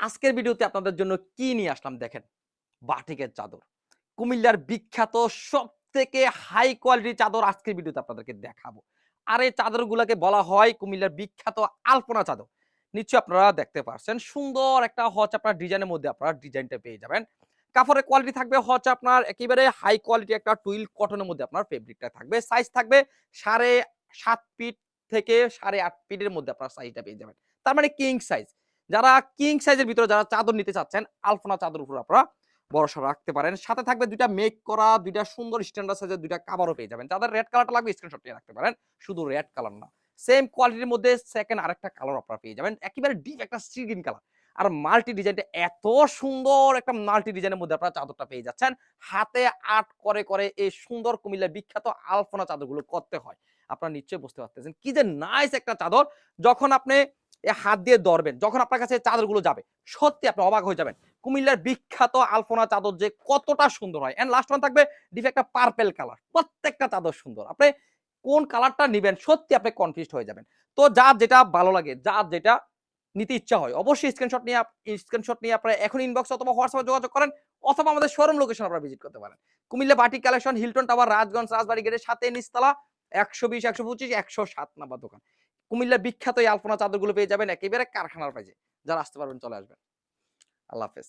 আজকের ভিডিওতে আপনাদের জন্য কি নিয়ে আসলাম দেখেন। বাটিকের চাদর। কুমিল্লার বিখ্যাত সব থেকে হাই কোয়ালিটির চাদর আজকের ভিডিওতে আপনাদেরকে দেখাবো। আর এই চাদরগুলোকে বলা হয় কুমিল্লার বিখ্যাত আলপনা চাদর। নিশ্চয়ই আপনারা দেখতে পারছেন। সুন্দর একটা হচ্ছে আপনার ডিজাইনের মধ্যে আপনারা ডিজাইনটা পেয়ে যাবেন। কাপড়ের কোয়ালিটি থাকবে হচ্ছে আপনার একেবারে হাই কোয়ালিটি একটা টুইল কটনের মধ্যে আপনার ফেব্রিকটা থাকবে। সাইজ থাকবে সাড়ে সাত ফিট থেকে সাড়ে আট ফিটের মধ্যে আপনার সাইজটা পেয়ে যাবেন। তার মানে কিং সাইজ যারা কিং সাইজের ভিতরে যারা চাদর নিতে চাচ্ছেন, আলপনা চাদর উপর আপনারা ভরসা রাখতে পারেন। সাথে থাকবে দুইটা মেক করা, দুইটা সুন্দর স্ট্যান্ডার্ড সাইজের দুইটা কাভারও পেয়ে যাবেন। যাদের রেড কালারটা লাগবে স্ক্রিনশট নিয়ে রাখতে পারেন। শুধু রেড কালার না। সেম কোয়ালিটির মধ্যে সেকেন্ড আরেকটা কালার আপনারা পেয়ে যাবেন। একেবারে ডিপ একটা সিগ্রিন কালার আর মাল্টি ডিজাইনটা এত সুন্দর একটা মাল্টি ডিজাইনের মধ্যে আপনারা চাদরটা পেয়ে যাচ্ছেন। হাতে আর্ট করে করে এই সুন্দর কুমিল্লার বিখ্যাত আলপনা চাদরগুলো করতে হয়। আপনারা নিশ্চয়ই বুঝতে পারতেছেন। কি যে নাইস একটা চাদর। যখন আপনি হাত দিয়ে ধরবেন, যখন আপনার কাছে চাদরগুলো যাবে। সত্যি আপনি অবাক হয়ে যাবেন। কুমিল্লার বিখ্যাত আলপনা চাদর যে কতটা সুন্দর হয়। এন্ড লাস্ট ওয়ান থাকবে একটা পার্পেল কালার প্রত্যেকটা চাদর সুন্দর। আপনি কোন কালারটা নিবেন, সত্যি আপনি কনফিউজড হয়ে যাবেন। তো যার যেটা ভালো লাগে, যার যেটা নিতে ইচ্ছা হয়, অবশ্যই স্ক্রিনশট নিয়ে স্ক্রিনশট নিয়ে আপনারা এখন ইনবক্স অথবা হোয়াটসঅ্যাপে যোগাযোগ করেন অথবা আমাদের শোরুম লোকেশন আপনারা ভিজিট করতে পারেন। কুমিল্লা বাটি collection Hilton tower Rajganj Rajbari গেটের সাথে নিচতলা, একশো বিশ, একশো পঁচিশ, একশো সাত নাম্বার দোকান। কুমিল্লার বিখ্যাত এই আলপনা চাদরগুলো পেয়ে যাবেন একেবারে কারখানার পাইজে যারা আসতে পারবেন চলে আসবেন। আল্লাহ হাফেজ।